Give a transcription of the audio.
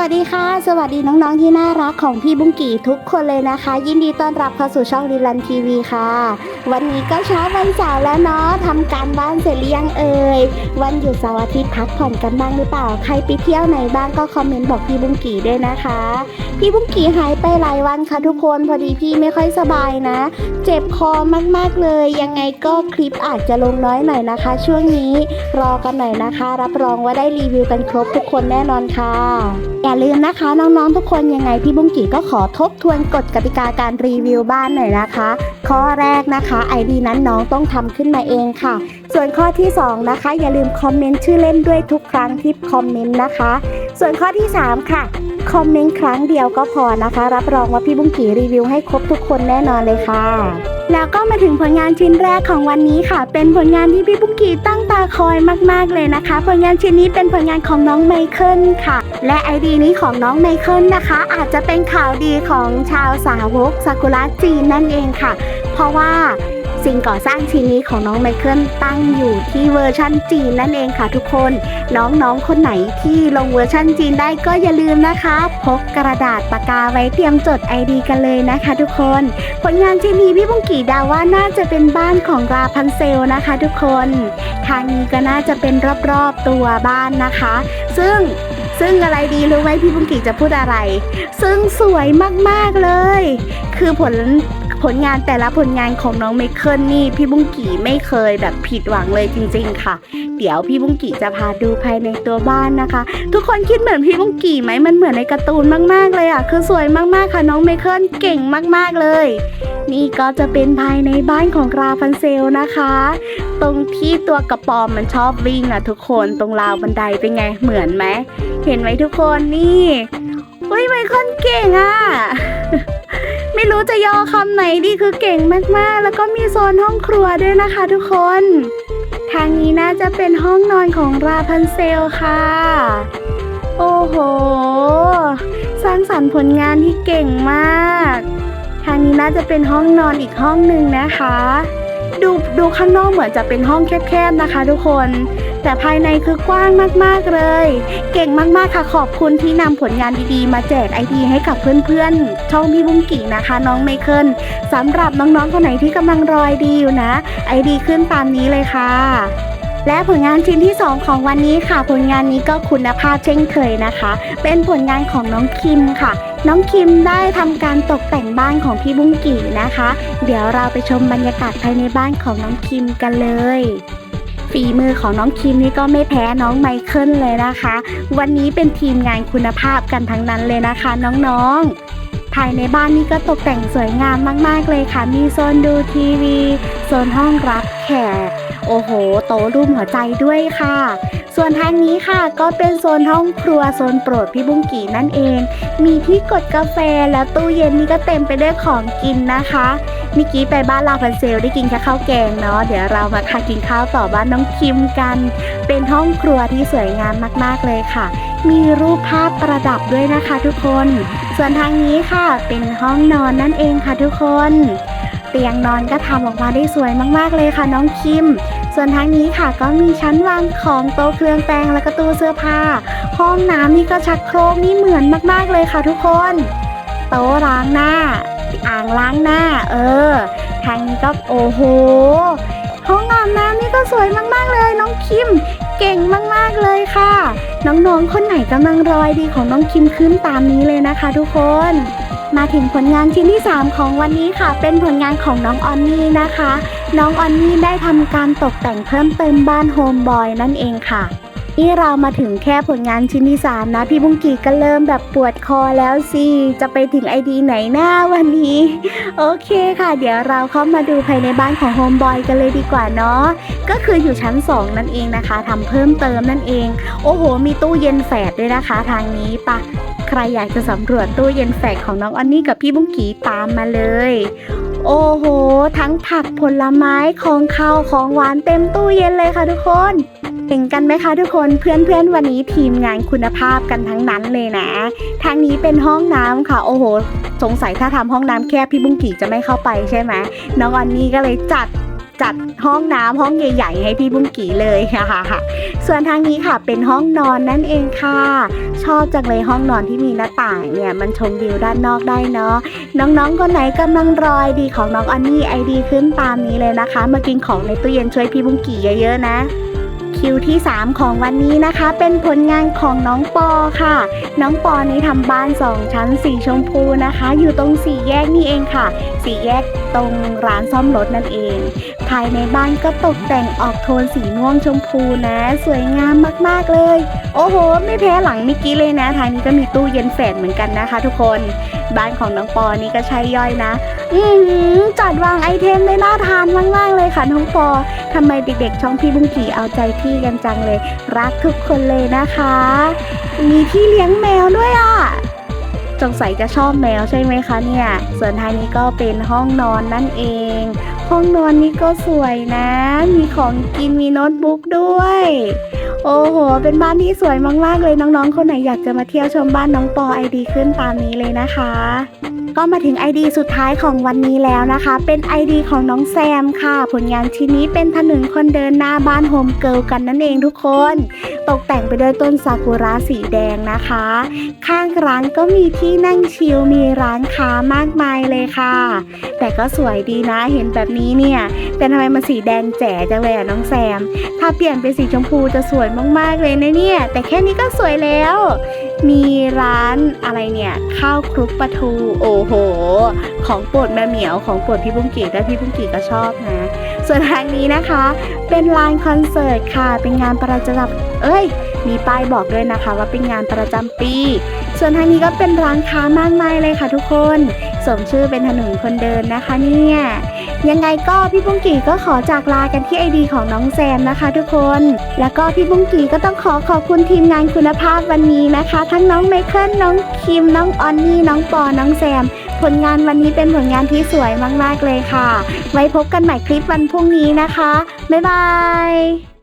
วัสดีค่ะ สวัสดีน้องๆที่น่ารักของพี่บุ้งกี่ทุกคนเลยนะคะ ยินดีต้อนรับเข้าสู่ช่องดิลันทีวีค่ะ วันนี้ก็เช้าวันเสาร์แล้วเนาะทำการบ้านเสร็จหรือยังเอ่ยวันหยุดเสาร์อาทิตย์พักผ่อนกันบ้างหรือเปล่าใครไปเที่ยวไหนบ้างก็คอมเมนต์บอกพี่บุ้งกี่ด้วยนะคะ พี่บุ้งกี่หายไปหลายวันค่ะทุกคนพอดีพี่ไม่ค่อยสบายนะ เจ็บคอมากๆเลย ยังไงก็คลิปอาจจะลงน้อยหน่อยนะคะ ช่วงนี้รอกันหน่อยนะคะ รับรองว่าได้รีวิวกันครบทุกคนแน่นอนค่ะอย่าลืมนะคะน้องๆทุกคนยังไงพี่บุ้งกี่ก็ขอทบทวนกฎกติกาการรีวิวบ้านหน่อยนะคะ ข้อแรกนะคะ ID นั้นน้องต้องทำขึ้นมาเองค่ะ ส่วนข้อที่ 2 นะคะ อย่าลืมคอมเมนต์ชื่อเล่นด้วยทุกครั้งที่คอมเมนต์นะคะ ส่วนข้อที่ 3 ค่ะ คอมเมนต์ครั้งเดียวก็พอนะคะ รับรองว่าพี่บุ้งกี่รีวิวให้ครบทุกคนแน่นอนเลยค่ะ แล้วก็มาถึงผลงานชิ้นแรกของวันนี้ค่ะ เป็นผลงานที่พี่บุ้งกี่ตั้งตาคอยมากๆเลยนะคะ ผลงานชิ้นนี้เป็นผลงานของน้องไมเคิลค่ะ และไอดีนี้ของน้องไมเคิลนะคะ อาจจะเป็นข่าวดีของชาวสาวกซากุระจีนนั่นเองค่ะ เพราะว่า สิ่งก่อสร้างชิ้นนี้ของน้องไมเคิลตั้งอยู่ที่เวอร์ชั่นจีนนั่นเองค่ะทุกคน น้องๆคนไหนที่ลงเวอร์ชั่นจีนได้ก็อย่าลืมนะคะ พกกระดาษปากกาไว้เตรียมจด ID กันเลยนะคะ ทุกคน ผลงานชิ้นนี้พี่บุ้งกี่ดาว่าน่าจะเป็นบ้านของราพันเซลนะคะ ทุกคนทางนี้ก็น่าจะเป็นรอบๆตัวบ้านนะคะ ซึ่งซึ่งอะไรดีรู้ไหมพี่บุ้งกี่จะพูดอะไร ซึ่งสวยมากๆเลย คือผล ผลงานแต่ละผลงานของน้องไมเคิลนี่พี่บุ้งกี่ไม่เคยแบบผิดหวังเลยจริง ๆ ค่ะ เดี๋ยวพี่บุ้งกี่จะพาดูภายในตัวบ้านนะคะ ทุกคนคิดเหมือนพี่บุ้งกี่ไหมมันเหมือนในการ์ตูนมาก ๆ เลยอะคือสวยมากๆค่ะน้องไมเคิลเก่งมาก ๆเลย นี่ก็จะเป็นภายในบ้านของราฟันเซลนะคะ ตรงที่ตัวกระปอมมันชอบวิ่งอะทุกคนตรงราวบันไดเป็นไงเหมือนไหมเห็นไหมทุกคนนี่เฮ้ยไมเคิลเก่งอะ ไม่รู้จะย่อคำไหนดีคือเก่งมากๆ แล้วก็มีโซนห้องครัวด้วยนะคะทุกคน ทางนี้น่าจะเป็นห้องนอนของราพันเซลค่ะ โอ้โห สร้างสรรค์ผลงานที่เก่งมาก ทางนี้น่าจะเป็นห้องนอนอีกห้องหนึ่งนะคะ ดูดูข้างนอกเหมือนจะเป็นห้องแคบๆนะคะ ทุกคน แต่ภายในคือกว้างมากๆเลย เก่งมากๆค่ะขอบคุณที่นำผลงานดีๆ มาแจกไอดีให้กับเพื่อนๆ ช่องพี่บุ้งกี่นะคะ น้องไมเคิลสำหรับน้องๆคนไหนที่กำลังรอไอดีอยู่นะไอดีขึ้นตามนี้เลยค่ะและผลงานชิ้นที่ 2 ของวันนี้ค่ะ ผลงานนี้ก็คุณภาพเช่นเคยนะคะ เป็นผลงานของน้องคิมค่ะ น้องคิมได้ทำการตกแต่งบ้านของพี่บุ้งกี่นะคะ เดี๋ยวเราไปชมบรรยากาศภายในบ้านของน้องคิมกันเลย ฝีมือของน้องคิมนี่ก็ไม่แพ้น้องไมเคิลเลยนะคะ วันนี้เป็นทีมงานคุณภาพกันทั้งนั้นเลยนะคะ น้องๆ ภายในบ้านนี่ก็ตกแต่งสวยงามมากๆเลยค่ะ มีโซนดูทีวี โซนห้องรับแขก โอ้โห โตรูปหัวใจด้วยค่ะ ส่วนทางนี้ค่ะก็เป็นโซนห้องครัวโซนโปรดพี่บุ้งกี่นั่นเอง มีที่กดกาแฟแล้วตู้เย็นนี่ก็เต็มไปด้วยของกินนะคะเมื่อกี้ไปบ้านลาพันเซลได้กินแค่ข้าวแกงเนาะเดี๋ยวเรามาค่ะกินข้าวต่อบ้านน้องคิมกัน เป็นห้องครัวที่สวยงามมากๆเลยค่ะ มีรูปภาพประดับด้วยนะคะ ทุกคน ส่วนทางนี้ค่ะเป็นห้องนอนนั่นเองค่ะทุกคน เตียงนอนก็ทำออกมาได้สวยมากๆเลยค่ะน้องคิม ส่วนทางนี้ค่ะก็มีชั้นวางของโต๊ะเครื่องแปรงแล้วก็ตู้เสื้อผ้า ห้องน้ำนี่ก็ชักโครกนี่เหมือนมากๆเลยค่ะทุกคน โต๊ะล้างหน้า อ่างล้างหน้า เออ ทางนี้ก็โอ้โห ห้องอาบน้ำนี่ก็สวยมากๆเลยน้องคิมเก่งมากๆเลยค่ะ น้องๆคนไหนกำลังรอยดีของน้องคิมขึ้นตามนี้เลยนะคะทุกคน มาถึงผลงานชิ้นที่ 3 ของวันนี้ค่ะ เป็นผลงานของน้องออนนี่นะคะ น้องออนนี่ได้ทำการตกแต่งเพิ่มเติมบ้านโฮมบอยนั่นเองค่ะนี่เรามาถึงแค่ผลงานชิ้นที่ 3 นะ พี่บุ้งกีก็เริ่มแบบปวดคอแล้วสิ จะไปถึงไอดีไหนหน้าวันนี้ โอเคค่ะ เดี๋ยวเราเข้ามาดูภายในบ้านของโฮมบอยกันเลยดีกว่าเนาะก็คืออยู่ชั้น 2 นั่นเองนะคะทำเพิ่มเติมนั่นเอง โอ้โห มีตู้เย็นแฝดด้วยนะคะ ทางนี้ปะ ใครอยากจะสำรวจตู้เย็นแฝดของน้องอันนี่กับพี่บุ้งกีตามมาเลย โอ้โห ทั้งผักผลไม้ของข้าวของหวานเต็มตู้เย็นเลยค่ะทุกคนเห็นกันไหมคะทุกคนเพื่อนๆวันนี้ทีมงานคุณภาพกันทั้งนั้นเลยนะ ทางนี้เป็นห้องน้ำค่ะ โอ้โห สงสัยถ้าทำห้องน้ำแคบพี่บุ้งกี่จะไม่เข้าไปใช่ไหมน้องอันนี่ก็เลยจัด จัดห้องน้ำห้องใหญ่ ๆ ให้พี่บุ้งกี่เลยค่ะส่วนทางนี้ค่ะเป็นห้องนอนนั่นเองค่ะ ชอบจังเลยห้องนอนที่มีหน้าต่างเนี่ยมันชมวิวด้านนอกได้เนาะน้องๆคนไหนกำลังรอไอดีของน้องอันนี่ไอดีขึ้นตามนี้เลยนะคะ มากินของในตู้เย็นช่วยพี่บุ้งกี่เยอะๆนะ คิวที่ 3 ของวันนี้นะคะ เป็นผลงานของน้องปอค่ะ น้องปอนี้ทำบ้านสองชั้นสีชมพูนะคะ อยู่ตรงสี่แยกนี่เองค่ะสี่แยกตรงร้านซ่อมรถนั่นเอง ภายในบ้านก็ตกแต่งออกโทนสีม่วงชมพูนะ สวยงามมากๆเลย โอ้โห ไม่แพ้หลังเมื่อกี้เลยนะทางนี้ก็มีตู้เย็นแฝดเหมือนกันนะคะ ทุกคน บ้านของน้องปอนี่ก็ใช่ย่อยนะ อือหือจัดวางไอเทมได้น่าทานมากๆเลยค่ะน้องปอทำไมเด็กๆช่องพี่บุ้งกี่เอาใจพี่กันจังเลย รักทุกคนเลยนะคะ มีที่เลี้ยงแมวด้วยอะสงสัยจะชอบแมวใช่ไหมคะเนี่ย ส่วนทางนี้ก็เป็นห้องนอนนั่นเอง ห้องนอนนี้ก็สวยนะ มีของกินมีโน้ตบุ๊กด้วย โอ้โห เป็นบ้านที่สวยมากๆเลยน้องๆ คนไหนอยากจะมาเที่ยวชมบ้านน้องปอไอดีขึ้นตามนี้เลยนะคะ ก็มาถึง ID สุดท้ายของวันนี้แล้วนะคะ เป็น ID ของน้องแซมค่ะ ผลงานชิ้นนี้เป็นถนนคนเดินหน้าบ้านโฮมเกิลกันนั่นเองทุกคน ตกแต่งไปด้วยต้นซากุระสีแดงนะคะ ข้างร้านก็มีที่นั่งชิลมีร้านค้ามากมายเลยค่ะ แต่ก็สวยดีนะเห็นแบบนี้เนี่ยแต่ทำไมมันสีแดงแจ๋จังเลยอะน้องแซม ถ้าเปลี่ยนเป็นสีชมพูจะสวยมากๆเลยนะเนี่ย แต่แค่นี้ก็สวยแล้ว มีร้านอะไรเนี่ย ข้าวคลุกปลาทูโอ้โห ของโปรดแม่เหมียวของโปรดพี่บุ้งกี่และพี่บุ้งกี่ก็ชอบนะ ส่วนทางนี้นะคะ เป็นลานคอนเสิร์ตค่ะเป็นงานประจำเอ้ย มีป้ายบอกด้วยนะคะ ว่าเป็นงานประจำปี ส่วนทางนี้ก็เป็นร้านค้ามากมายเลยค่ะทุกคน สมชื่อเป็นถนนคนเดินนะคะเนี่ย ยังไงก็พี่บุ้งกี่ก็ขอจากลากันที่ไอดีของน้องแซมนะคะทุกคน แล้วก็พี่บุ้งกี่ก็ต้องขอขอบคุณทีมงานคุณภาพวันนี้นะคะ ทั้งน้องไมเคิลน้องคิมน้องออนนี่น้องปอน้องแซม ผลงานวันนี้เป็นผลงานที่สวยมากๆเลยค่ะ ไว้พบกันใหม่คลิปวันพรุ่งนี้นะคะ บ๊ายบาย